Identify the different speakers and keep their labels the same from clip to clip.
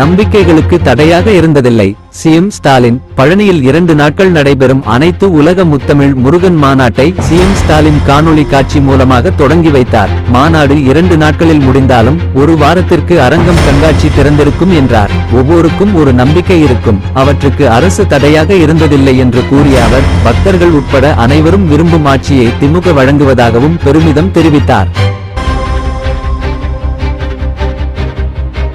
Speaker 1: நம்பிக்கைகளுக்கு தடையாக இருந்ததில்லை. சிஎம் ஸ்டாலின் பழனியில் இரண்டு நாட்கள் நடைபெறும் அனைத்து உலக முத்தமிழ் முருகன் மாநாட்டை சிஎம் ஸ்டாலின் காணொளி காட்சி மூலமாக தொடங்கி வைத்தார். மாநாடு இரண்டு நாட்களில் முடிந்தாலும் ஒரு வாரத்திற்கு அரங்கம் கண்காட்சி திறந்திருக்கும் என்றார். ஒவ்வொருக்கும் ஒரு நம்பிக்கை இருக்கும். அவற்றுக்கு அரசு தடையாக இருந்ததில்லை என்று கூறிய அவர் பக்தர்கள் உட்பட அனைவரும் விரும்பும் ஆட்சியை திமுக வழங்குவதாகவும் பெருமிதம் தெரிவித்தார்.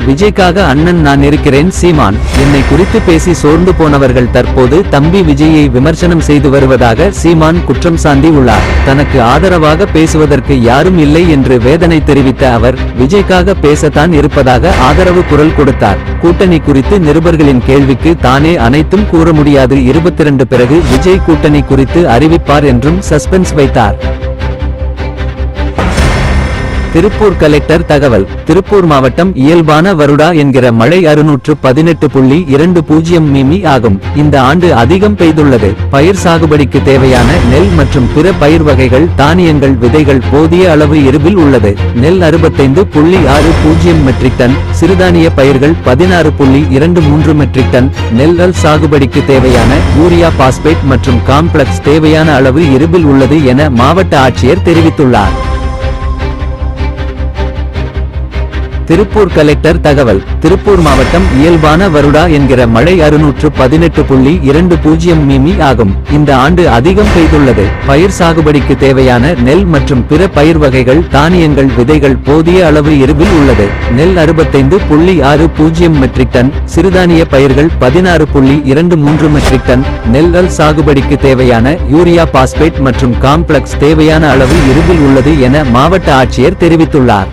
Speaker 1: விஜய்க்காக அண்ணன் நான் இருக்கிறேன் சீமான். என்னை குறித்து பேசி சோர்ந்து போனவர்கள் தற்போது தம்பி விஜயை விமர்சனம் செய்து வருவதாக சீமான் குற்றம் சாந்தி உள்ளார். தனக்கு ஆதரவாக பேசுவதற்கு யாரும் இல்லை என்று வேதனை தெரிவித்த அவர் விஜய்க்காக பேசத்தான் இருப்பதாக ஆதரவு குரல் கொடுத்தார். கூட்டணி குறித்து நிருபர்களின் கேள்விக்கு தானே அனைத்தும் கூற முடியாது. இருபத்தி பிறகு விஜய் கூட்டணி குறித்து அறிவிப்பார் என்றும் சஸ்பென்ஸ் வைத்தார். திருப்பூர் கலெக்டர் தகவல். திருப்பூர் மாவட்டம் இயல்பான வருடா என்கிற மழை அறுநூற்று பதினெட்டு புள்ளி இரண்டு பூஜ்ஜியம் மிமி ஆகும். இந்த ஆண்டு அதிகம் பெய்துள்ளது. பயிர் சாகுபடிக்கு தேவையான நெல் மற்றும் பிற பயிர் வகைகள் தானியங்கள் விதைகள் போதிய அளவு இருவில் உள்ளது. நெல் அறுபத்தைந்து புள்ளி ஆறு பூஜ்ஜியம் மெட்ரிக் டன் சிறுதானிய பயிர்கள் பதினாறு புள்ளி இரண்டு மூன்று மெட்ரிக் டன் நெல் சாகுபடிக்கு தேவையான யூரியா பாஸ்பேட் மற்றும் காம்ப்ளெக்ஸ் தேவையான அளவு இருவில் உள்ளது என மாவட்ட ஆட்சியர் தெரிவித்துள்ளார். திருப்பூர் கலெக்டர் தகவல். திருப்பூர் மாவட்டம் இயல்பான வருடா என்கிற மழை அறுநூற்று பதினெட்டு புள்ளி இரண்டு பூஜ்ஜியம் மிமி ஆகும். இந்த ஆண்டு அதிகம் பெய்துள்ளது. பயிர் சாகுபடிக்கு தேவையான நெல் மற்றும் பிற பயிர் வகைகள் தானியங்கள் விதைகள் போதிய அளவு இருவில் உள்ளது. நெல் அறுபத்தைந்து புள்ளி ஆறு பூஜ்ஜியம் மெட்ரிக் டன் சிறுதானிய பயிர்கள் பதினாறு புள்ளி இரண்டு மூன்று மெட்ரிக் டன். நெல் சாகுபடிக்கு தேவையான யூரியா பாஸ்பேட் மற்றும் காம்ப்ளெக்ஸ் தேவையான அளவு இருவில் உள்ளது என மாவட்ட ஆட்சியர் தெரிவித்துள்ளார்.